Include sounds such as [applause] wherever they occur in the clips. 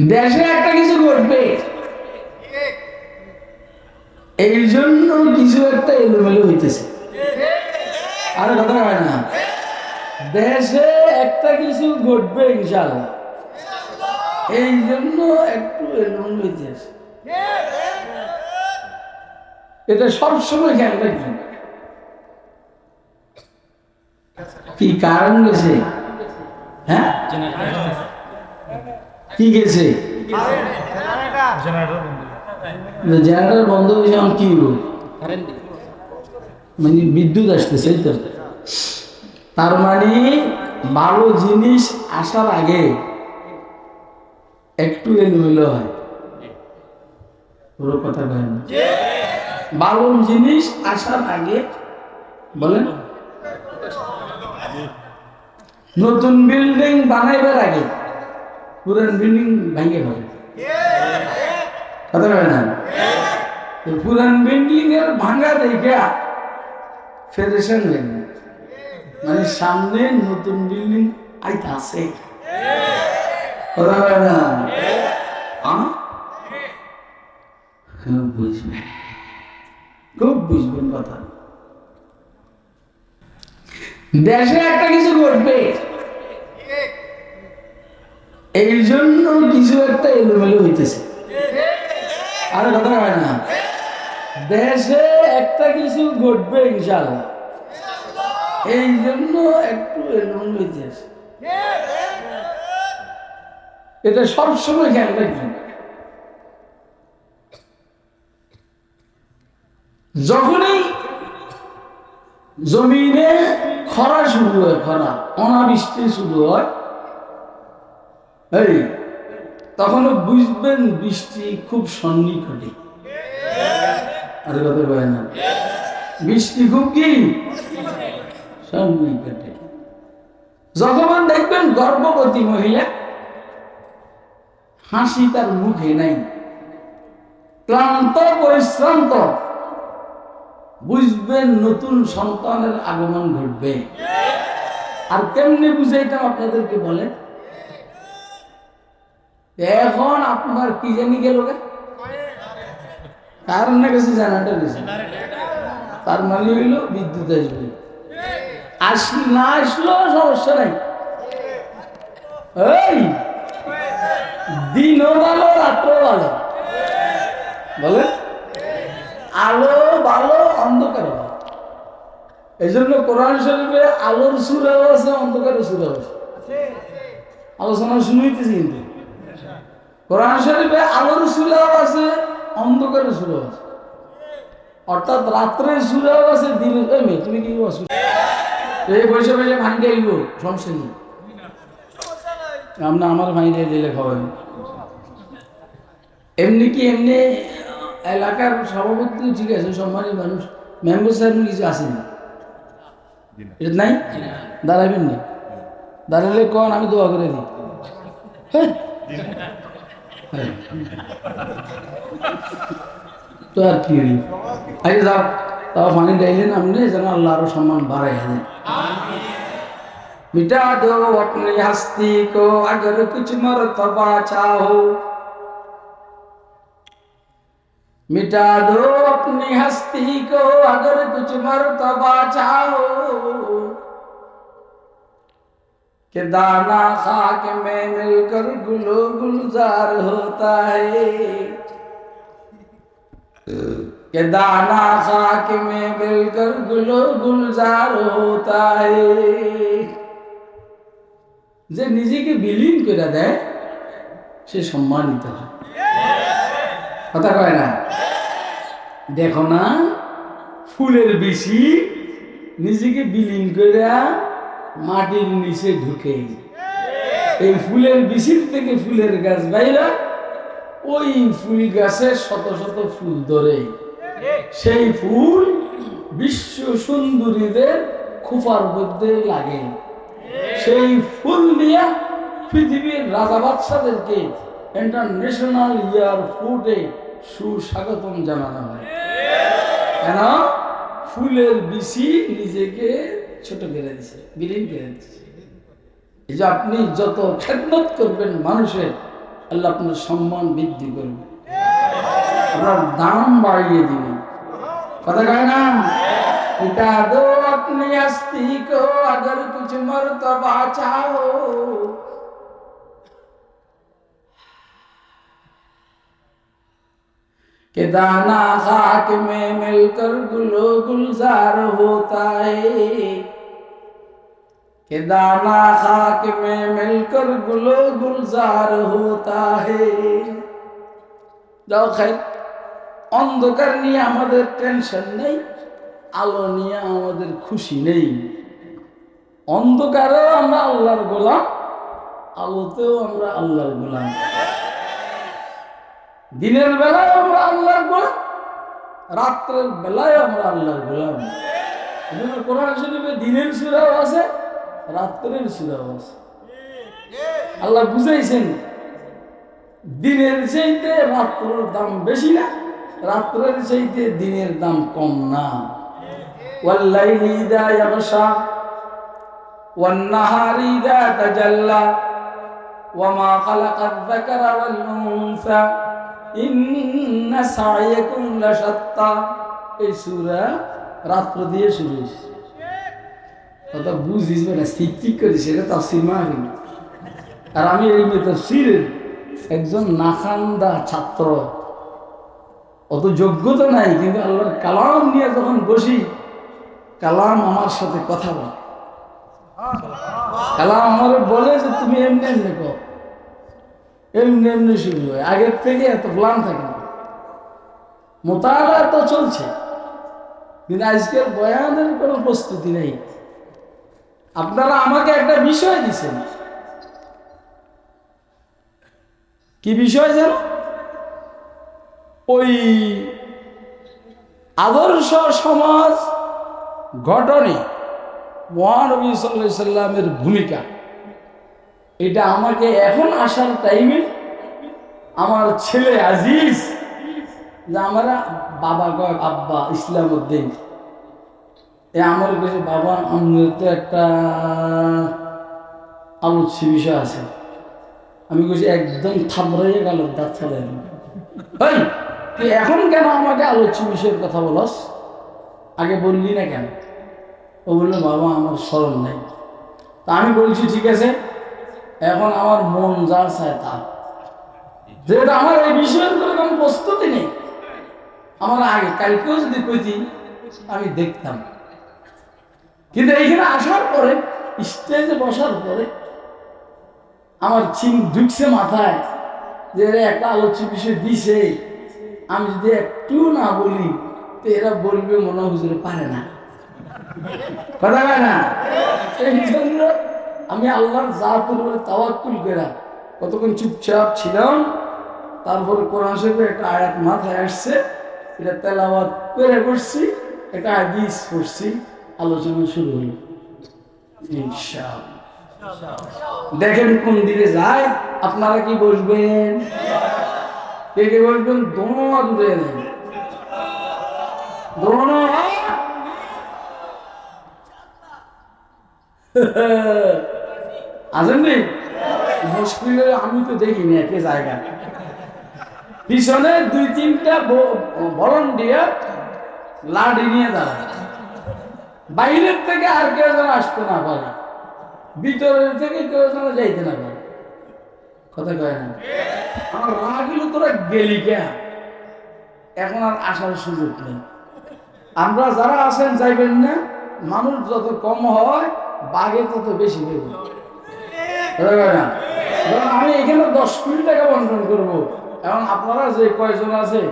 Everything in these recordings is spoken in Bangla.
দেশে একটা কিছু ঘটবে। এই জন্য কিছু একটা এলোমেলো হইতেছে। আর কথা হয় না। দেশে একটা কিছু ঘটবে ইনশাল্লাহ এই জন্য একটু এলোমেলো হইতেছে। এটা সবসময় খেয়াল রাখবেন। কি কারণ গেছে হ্যাঁ? কি গেছে? জেনারেটর বন্ধ। হয়েছে এখন কি হলো? মানে বিদ্যুৎ আসতেছে তো। তার মানে ভালো জিনিস আসার আগে একটু এলোমেলো হয়। পুরো কথা কয় না। ভালো জিনিস আসার আগে বলেন। নতুন বিল্ডিং বানাইবার আগে। পুরান বিল্ডিং ভেঙে ফেলে। কথা না? পুরান বিল্ডিং এর ভাঙা দেখে ফেডারেশন হয়ে মানে সামনে নতুন বিল্ডিং আইতে আছে। কথা কয় না? খুব বুঝবেন কথা। দেশে একটা কিছু ঘটবে। এই জন্য কিছু একটা এলোমেলো হইতেছে। আর কথা হয় না। দেশে একটা কিছু ঘটবে ইনশাল্লাহ এই জন্য একটু এলোমেলো হইতেছে। এটা সবসময় খেয়াল রাখবেন। যখনই জমিনে খরা শুরু হয়, খরা, অনাবৃষ্টি শুরু হয় এই তখন বুঝবেন বৃষ্টি খুব সন্নিকটে। আরে কথা না। বৃষ্টি খুব কি? সন্নিকটে। যখন দেখবেন গর্ভবতী মহিলা, হাসি তার মুখে নাই। ক্লান্ত, পরিশ্রান্ত। বুঝবেন নতুন সন্তানের আগমন ঘটবে। আর কেমনি এটা আপনাদেরকে বলেন? এখন আপনার কি জানি গেল গে? কার না গেছে জানাটা গেছে? তার মানে হইল বিদ্যুৎ আসবে। আসলে না আসলেও সমস্যা নাই। এই, দিনও ভালো রাত্র ভালো। বলেন? আলো ভালো, অন্ধকার ভালো। এই জন্য কোরআন শরীফে আলোর সুরাও আছে, অন্ধকারের সুরাও আছে। আলোচনা শুনতেছি কিন্তু। কোরআন শরীফে আলোর সুরাও আছে অন্ধকারের সুরাও আছে। অর্থাৎ রাত্রের সুরাও আছে দিনের এই মেয়ে তুমি কি বসো এই বসে বসে ভাঙি ডাইব সমস্যা নেই। আমরা আমার ভাঙি ডাই দিলে খাওয়াই এমনি কি এমনি এলাকার সভাপতি ঠিক আছে সম্মানী মানুষ মেম্বার সাহেব কিছু আসেনি এটা নাই? দাঁড়াবেন না। দাঁড়ালে কন আমি দোয়া করে দিই। হ্যাঁ। হ্যাঁ। তো আর কি হইল আগে যাও তাও পানি ডাইলেন আপনি যেন আল্লাহ আরো সম্মান বাড়াই দেন मिटा दो अपनी हस्ती को अगर कुछ मरतबा चाहो मिटा दो अपनी हस्ती कि दाना खाक में मिलकर गुलो गुलजार होता है कि दाना खाक में मिलकर गुलो गुलजार होता है যে নিজেকে বিলীন করে দেয় সে সম্মানিত হয় কথা কয় না দেখো না ফুলের বেশি নিজেকে বিলীন করে মাটির নিচে ঢুকে। এই ফুলের বিচির থেকে ফুলের গাছ বাইরা, ওই ফুল গাছে শত শত ফুল ধরে। সেই ফুল বিশ্ব সুন্দরীদের খোপার মধ্যে লাগে। সেই ফুল দিয়ে পৃথিবীর রাজা বাদশাদেরকে ইন্টারন্যাশনাল ইয়ার ফুটে সুস্বাগতম জানানো হয়। কেন? ফুলের বিচি নিজেকে ছোট করে দিছে, বিলীন করে যে আপনি যত খেদমত করবেন মানুষের, আল্লাহ আপনার সম্মান বৃদ্ধি করবে। আপনার দাম বাড়িয়ে দিবে। কথা কয় না? পিতা দো আপনি আস্তিক আগর কিছু कि दाना खाक में मिलकर गुलो गुलजार होता है कि दाना खाक में मिलकर गुलो गुलजार होता है যাও খাই অন্ধকার নিয়ে আমাদের টেনশন নেই আলো নিয়ে আমাদের খুশি নেই অন্ধকারেও আমরা আল্লাহর গোলাম আলোতেও আমরা আল্লাহর গোলাম দিনের বেলায় আমরা আল্লাহর গোলাম রাত্রের বেলায় আমরা আল্লাহর গোলাম এজন্য কোরআন শরীফে দিনের সুরাও আছে রাত্রের সুরাও আছে আল্লাহ বুঝাইছেন দিনের চাইতে রাত্রের দাম বেশি না রাত্রের চাইতে দিনের দাম কম না والليل إذا يغشى والنهار إذا تجلى وما خلق الذكر والأنثى ইন্না সায়াকুম লাসাত্তা এই সূরা রাত্র দিয়ে শুরু হয়েছে। কথা বুঝিস মানে ঠিক ঠিক করিস, এটা তাফসির মাহিন আর আমি এই তাফসিরের একজন নাখান্দা ছাত্র। অত যোগ্যতা নাই, কিন্তু আল্লাহর কালাম নিয়ে যখন বসি, কালাম আমার সাথে কথা বলে। কালাম আমার বলে যে, তুমি এমনি এমনি কর। এমনি এমনি শুরু হয়। আগের থেকে এত প্ল্যান থাকে না। মোতালা তো চলছে। কিন্তু আজকের বয়ানের কোনো প্রস্তুতি নেই। আপনারা আমাকে একটা বিষয় দিছেন। কি বিষয় যেন? ওই আদর্শ সমাজ গঠনে মহানবী সাল্লাহ সাল্লামের ভূমিকা। এটা আমাকে এখন আসার টাইমে আমার ছেলে আজিজ, যে আমরা বাবা কয় আব্বা ইসলাম উদ্দিন এ আমার কাছে বাবা আমাদের তো একটা আলোচ্য বিষয় আছে। আমি বলছি, একদম থামড়াইয়ে গেল, দাঁত ভাই তুই এখন কেন আমাকে আলোচ্য বিষয়ের কথা বলস? আগে বললি না কেন? ও বলল, বাবা, আমার স্মরণ নাই। তা আমি বলছি, ঠিক আছে? এখন আমার মন যা চায় তা যেহেতু আমার এই বিষয়ের করে কোনো প্রস্তুতি নেই, আমার আগে কালকেও যদি কইতি, আমি দেখতাম। কিন্তু এইখানে আসার পরে স্টেজে বসার পরে, আমার চিন ঢুকছে মাথায় যে এরা একটা আলোচ্য বিষয় দিছে। আমি যদি একটু না বলি, তো এরা বলবে মনে হুজুরে পারে না। কথা না? এই জন্য আমি আল্লাহর জাতুর উপরে তাওয়াক্কুল করে কতক্ষণ চুপচাপ ছিলাম, তারপরে কোরআন শরীফে একটা আয়াত মাথায় আসছে, এটা তেলাওয়াত করে করছি একটা হাদিস পড়ছি, আলোচনা শুরু হলো। দেখেন কোন দিকে যায়, আপনারা কি বসবেন? কে কে বলবেন দোনো দূরে দোনো। [laughs] আছেন নি? মুশকিলে আমি তো দেখিনি একে জায়গা পিছনে দুই তিনটা ভলন্টিয়ার লাঠি নিয়ে দাঁড়ায়। বাইরের থেকে আর কেউ যেন আসতে না পারে। ভিতরের থেকে কেউ যেন যাইতে না পারে। কথা কয় না? আমার রাগ হলো তোরা গেলি কে? এখন আর আসার সুযোগ নেই। আমরা যারা আছেন যাইবেন না, মানুষ যত কম হয়, বাঘে তত বেশি কয় আমি এখানে দশ কোটি টাকা বন্টন করব। এখন আপনারা যে কয়জন আছে,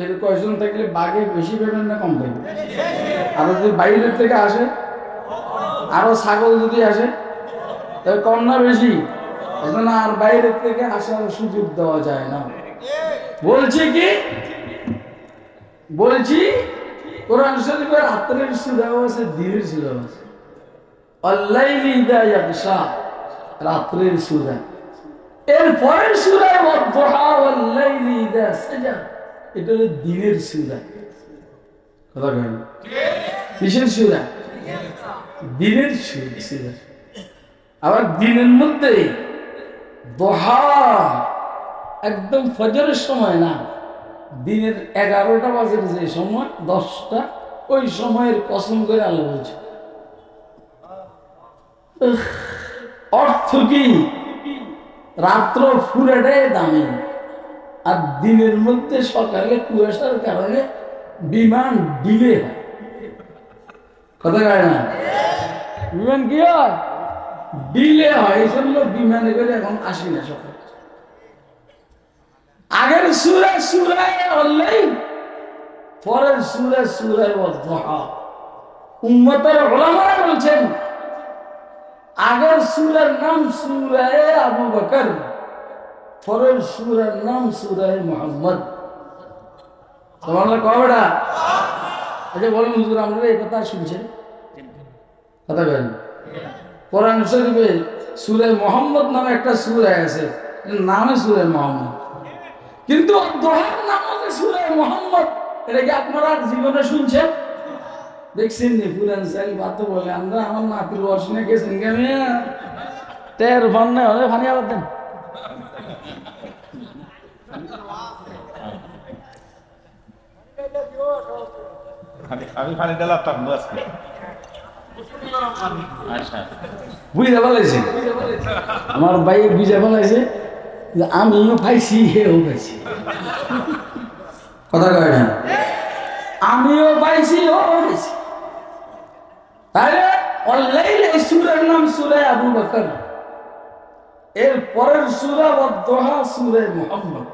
এর কয়জন থাকলে বাঘে বেশি পেবেন না কম পেবেন আর যদি বাইরের থেকে আসে, আরও ছাগল যদি আসে, তাহলে কম না বেশি? এখন আর বাইরের থেকে আসার সুযোগ দেওয়া যায় না। বলছি কি? বলছি, কোরআন শরীফের রাত্রের সুরাও আছে, দিনের সুরাও আছে। অল্লাইলি ইদা ইয়াকশা রাত্রের সুরা। এর পরের সুরায় এটা হলো দিনের সুরা। কথা দিনের আবার দিনের মধ্যে একদম ফজরের সময় না, দিনের এগারোটা বাজের যে সময়, দশটা, ওই সময়ের কসম করে আল্লাহ বলছে। অর্থ কি? রাত্র ফুলেটাই দামি। আর দিনের মধ্যে সকালে কুয়াশার কারণে বিমান ডিলে হয়। কথা কয় না? বিমান কি হয়? ডিলে হয়, এই জন্য বিমানে করে এখন আসি না সকাল। আগের সুরে সুরায় অল্লাই পরের সুরে সুরে অধ্যহা উম্মতের ওলামারা বলছেন আগের সুরের নাম সুরায় আবু বকর, পরের সুরের নাম সুরায় মোহাম্মদ। তোমার কবেটা আচ্ছা বলেন হুজুর, আমরা এই কথা শুনছেন? কথা বলেন কোরআন শরীফে সুরে মোহাম্মদ নামে একটা সুরে আছে নামে সুরে মোহাম্মদ। কিন্তু দোহার নাম আছে সুরে মোহাম্মদ, এটা কি আপনারা জীবনে শুনছেন? দেখছেন নি পুরান সাইল বাদ বলে আমরা আমার নাতির বর্ষণে গেছেন কেমন তের না হলে ভানি আবার দেন। আমি পানি ডালাম তো আজকে আচ্ছা। বুঝতে পারলাইছে আমার ভাই বুঝে পারলাইছে যে আমিও পাইছি হেও পাইছি। কথা কয় না? আমিও পাইছি ও পাইছি। তাহলে অনলাইন এই সুরের নাম সুরে আবু বকর। এর পরের সুরা সুরে মোহাম্মদ।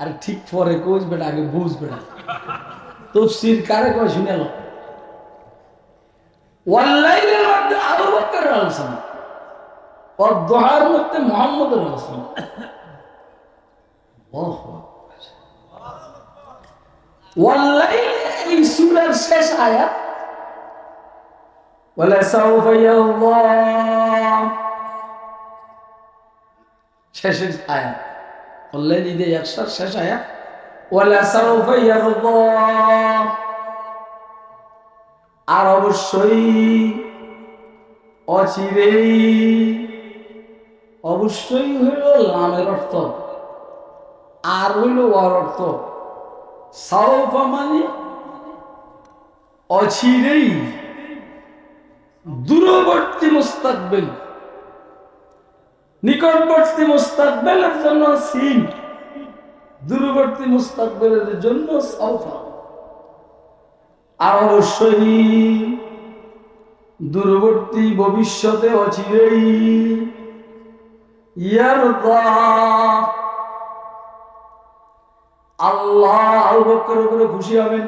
আর ঠিক পরে কোচ বেটা আগে বুঝ বেটা তফসির কারে কয় শুনে লো ওয়াল্লাইলের মধ্যে আবু বকরের মধ্যে ওহো এই সূরার শেষ আয়াত সাউফা ইয়াল্লাহ শেষের আয়াত। ওয়াল্লাইল ঈদে একশার শেষ ওয়ালা সাউফা ইয়াল্লাহ আর অবশ্যই অচিরেই, অবশ্যই হইল লামের অর্থ। আর হইল ওয়ার অর্থ। সাউফা মানে অচিরেই। দূরবর্তী মুস্তাকবেল, নিকটবর্তী মুস্তাকবেলের জন্য সিন, দূরবর্তী মুস্তাকবেলের জন্য সাউফা আর অবশ্যই দূরবর্তী ভবিষ্যতে অচিরেই ইয়ার আল্লাহ আবু বক্কর উপরে খুশি হবেন।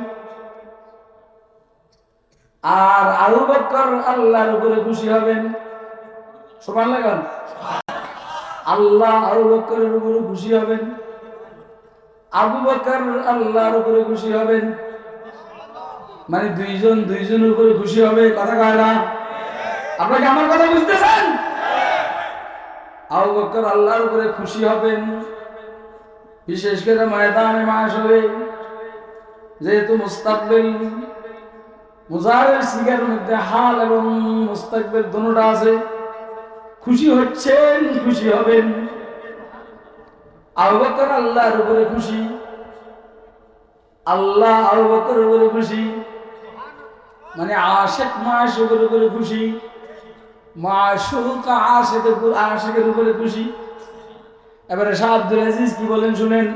আর আবু বক্কর আল্লাহর উপরে খুশি হবেন। সমান লাগান আল্লাহ আবু বক্করের উপরে খুশি হবেন। আবু বক্কর আল্লাহর উপরে খুশি হবেন। মানে দুইজন দুইজনের উপরে খুশি হবে কথা কয় না? আপনাকে আমার কথা বুঝতেছেন? আবু বকর আল্লাহর উপরে খুশি হবেন। বিশেষ করে ময়দানে মাস হবে। যেহেতু মুস্তাকবিল মুজাহির সিগার মধ্যে হাল এবং মুস্তাকবিল দুটোটা আছে। খুশি হচ্ছেন, খুশি হবেন। আবু বকর আল্লাহর উপরে খুশি। আল্লাহ আবু বকরের উপরে খুশি। মানে আশেক মাসুকের উপরে খুশি। মাসুক আশেকের আশেকের উপরে খুশি। এবারে শাহ আব্দুল আজিজ কি বলেন শুনেন?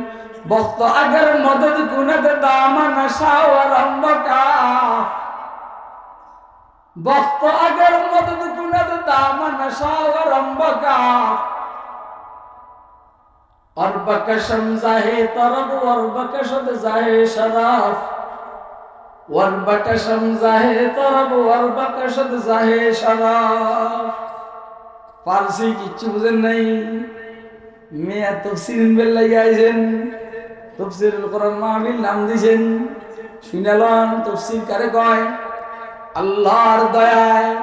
বক্ত আগের মদদ কুনাতে দামান শাওয়ার আম্বাকা বক্ত আগের মতো দুকুনাতে দামান সাগরম্বকা অর্বকশম জাহে তরব অর্বকশদ জাহে শরাফ অর্বকশম জাহে তরব অর্বকশদ জাহে শরাফ ফার্সি কিচ্ছু বুঝেন নাই? মেয়া তফসির বেল্লাই গাইছেন তফসির কোরআন মাহবিল নাম দিছেন। শুনালন তফসির কারে কয়? আল্লাহর দয়ায়।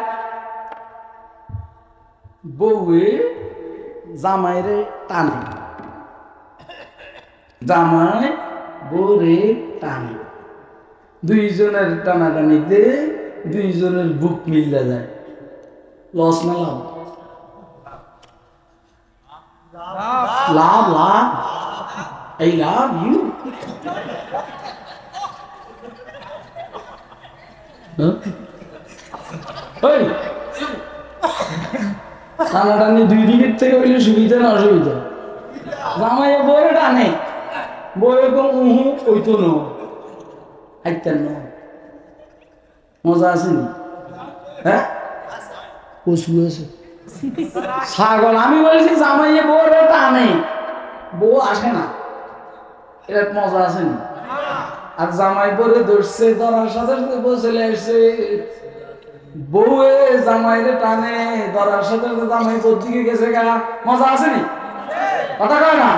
বউয়ে জামাইরে টানে। জামাই বউরে টানে। দুইজনের টানাটানিতে দুইজনের বুক মিললে যায়। লস না লাভ? লাভ লাভ। এই লাভ, ইউ। ওই টানাটানি দুই দিকের থেকে হইলে সুবিধা না অসুবিধা? জামাই বইয়ে টানে। বইয়ে কম উহু ওই তো নো। আইতেন ন। মজা আছে নি? হ্যাঁ? পশু আছে। ছাগল আমি বলছি জামাইয়ে বউরে টানে। বউ আসে না। এটা মজা আছে নি? আর জামাই পরে ধরছে, ধরার সাথে সাথে বউ চলে আসছে। বউয়ে জামাইরে টানে, ধরার সাথে সাথে জামাই বোর দিকে গেছে গা। মজা আছে নি? কথা কয় না?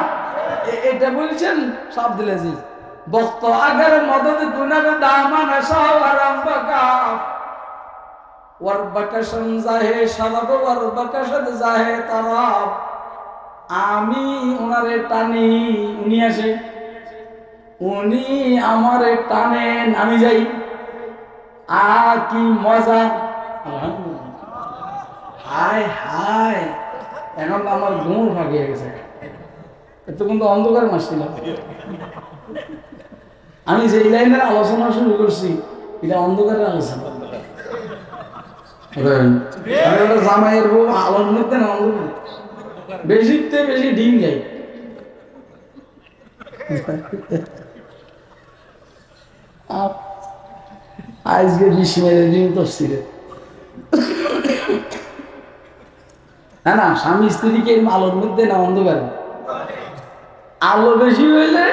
এটা বলছেন সব দিলে জি বক্ত আগের মদত গুনার দামান সাওয়ারাম বাকা ওয়ারবাকাশন জাহে সারাব, ওয়ারবাকাশন জাহে তারাব। আমি ওনারে টানি, উনি আসে। উনি আমার টানেন আমি যাই। আ কি মজা। হায় হায়। এখন আমার ঘুম ভাগিয়ে গেছে। এতক্ষণ তো অন্ধকার মাস ছিল আমি যে লাইনের আলোচনা শুরু করছি এটা অন্ধকারের আলোচনা? জামাইয়ের বউ আলোর মধ্যে না অন্ধকারে? বেশিতে বেশি ডিম যাই আপ- আজকে বিশ মেরে দিন তফসিলে? না না, স্বামী স্ত্রীকে আলোর মধ্যে না অন্ধকারে? আলো বেশি হইলে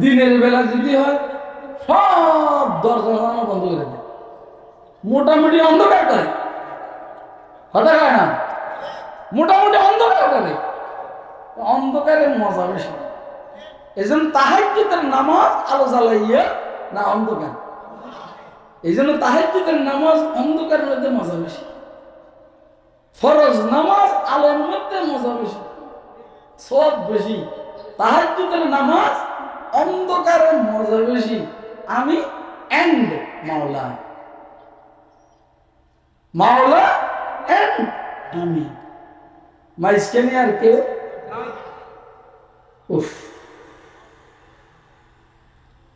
দিনের বেলা যদি হয়, সব দরজা জানালা বন্ধ করে দেয়। মোটামুটি অন্ধকার করে। কথা কয় না? মোটামুটি অন্ধকার করে। অন্ধকারে মজা বেশি। এই জন্য তাহাজ্জুদের নামাজ আলো জ্বালাইয়া না অন্ধকার। এই জন্য তাহাজ্জুদের নামাজ অন্ধকারের মধ্যে মজা বেশি। ফরজ নামাজ আলোর মধ্যে মজা বেশি। সব বেশি। তাহাজ্জুদের নামাজ অন্ধকারে মজা বেশি। আমি এন্ড মাওলা। মাওলা এন্ড আমি। মাইজকে আর কেউ উফ।